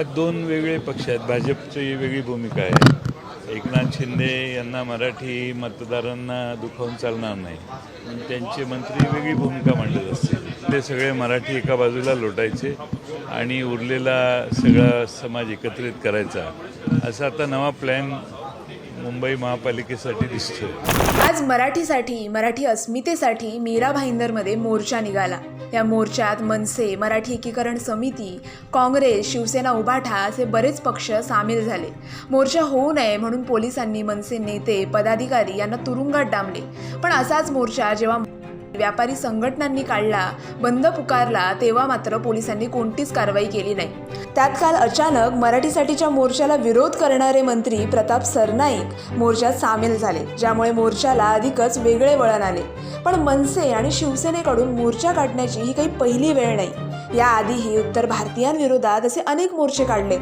यात दोन वेगळे पक्ष आहेत. भाजपची वेगळी भूमिका आहे. एकनाथ शिंदे यांना मराठी मतदारांना दुखावून चालणार नाही. त्यांचे मंत्री वेगळी भूमिका मांडत असते ते सगळे मराठी एका बाजूला लोटायचे आणि उरलेला सगळा समाज एकत्रित करायचा. असा आता नवा प्लॅन मुंबई महापालिकेसाठी दिसतो आज मराठीसाठी मराठी अस्मितेसाठी मीरा भाईंदरमध्ये मोर्चा निघाला. या मोर्चात मनसे मराठी एकीकरण समिती काँग्रेस शिवसेना उभाठा असे बरेच पक्ष सामील झाले. मोर्चा होऊ नये म्हणून पोलिसांनी मनसे नेते पदाधिकारी यांना तुरुंगात डांबले. पण असाच मोर्चा जेव्हा व्यापारी संघटनांनी काढला बंद पुकारला तेव्हा मात्र पोलिसांनी कोणतीच कारवाई केली नाही. त्यात काल अचानक मराठीसाठीच्या मोर्चाला विरोध करणारे मंत्री प्रताप सरनाईक मोर्चात सामील झाले ज्यामुळे मोर्चाला अधिकच वेगळे वळण आले. पण मनसे आणि शिवसेनेकडून मोर्चा काढण्याची ही काही पहिली वेळ नाही. याआधीही उत्तर भारतीयांविरोधात असे अनेक मोर्चे काढले.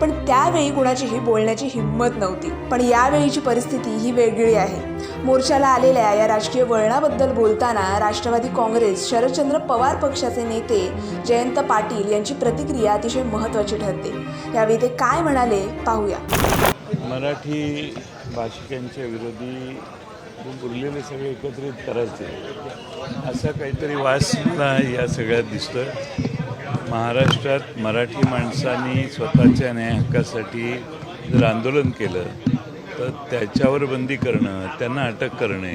पण त्यावेळी कुणाचीही बोलण्याची हिंमत नव्हती. पण यावेळीची परिस्थिती ही वेगळी आहे. मोर्चाला आलेल्या या राजकीय वळणाबद्दल बोलताना राष्ट्रवादी काँग्रेस शरदचंद्र पवार पक्षाचे नेते जयंत पाटील यांची प्रतिक्रिया अतिशय महत्त्वाची ठरते. यावेळी ते काय म्हणाले पाहूया. मराठी भाषिकांच्या विरोधी उरलेले सगळे एकत्रित करायचे. असा काहीतरी वास मला या सगळ्यात दिसतोय. महाराष्ट्रात मराठी माणसांनी स्वतःच्या न्याय हक्कासाठी जर आंदोलन केलं तर त्याच्यावर बंदी करणं त्यांना अटक करणे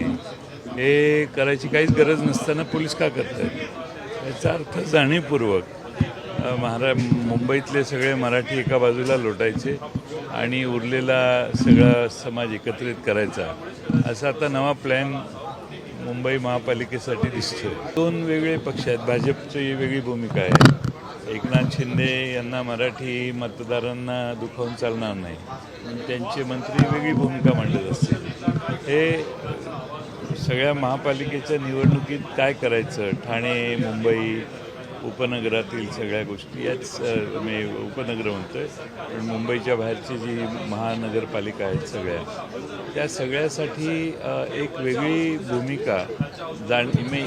हे करायची काहीच गरज नसताना पोलीस का करत आहेत याचा अर्थ जाणीवपूर्वक महारा मुंबईतले सगळे मराठी एका बाजूला लोटायचे आणि उरलेला सगळा समाज एकत्रित करायचा असा आता नवा प्लॅन मुंबई महापालिकेसाठी दिसतो दोन वेगळे पक्ष आहेत. भाजपची वेगळी भूमिका आहे. एकनाथ शिंदे यांना मराठी मतदारांना दुखावून चालणार नाही. त्यांचे मंत्री वेगळी भूमिका मांडत असतील. हे सगळ्या महापालिकेच्या निवडणुकीत काय करायचं? ठाणे मुंबई उपनगरातील सगळ्या गोष्टी याच मी उपनगर म्हणतोय. पण मुंबईच्या बाहेरची जी महानगरपालिका आहेत सगळ्या त्या सगळ्यासाठी एक वेगळी भूमिका जाण मी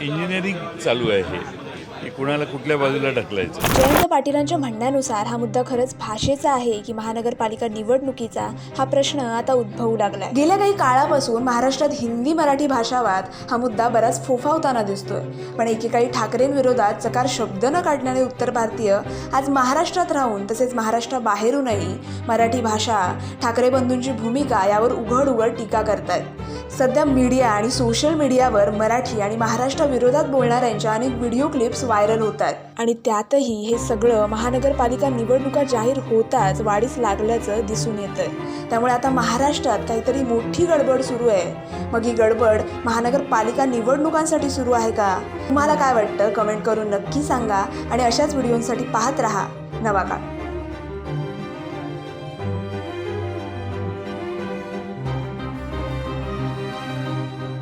इंजिनिअरिंग चालू आहे. हे की कुणाला कुठल्या बाजूला ढकलायचं? जयंत पाटीलांच्या म्हणण्यानुसार हा मुद्दा खरंच भाषेचा आहे की महानगरपालिका निवडणुकीचा हा प्रश्न आता उद्भवू लागला गेल्या काही काळापासून महाराष्ट्रात हिंदी मराठी भाषावाद हा मुद्दा बराच फोफावताना दिसतोय. पण एकेकाळी ठाकरेंविरोधात चकार शब्द न काढणारे उत्तर भारतीय आज महाराष्ट्रात राहून तसेच महाराष्ट्राबाहेरूनही मराठी भाषा ठाकरे बंधूंची भूमिका यावर उघड उघड टीका करतायत. सध्या मीडिया आणि सोशल मीडियावर मराठी आणि महाराष्ट्राविरोधात बोलणाऱ्यांच्या अनेक व्हिडिओ क्लिप्स व्हायरल होत आहेत आणि त्यातही हे सगळं महानगरपालिका निवडणुका जाहीर होताच वाढीस लागल्याचं दिसून येतंय. त्यामुळे आता महाराष्ट्रात काहीतरी मोठी गडबड सुरू आहे. मग ही गडबड महानगरपालिका निवडणुकांसाठी सुरू आहे का? तुम्हाला काय वाटतं? कमेंट करून नक्की सांगा आणि अशाच व्हिडिओंसाठी पाहत राहा. नवा काळ.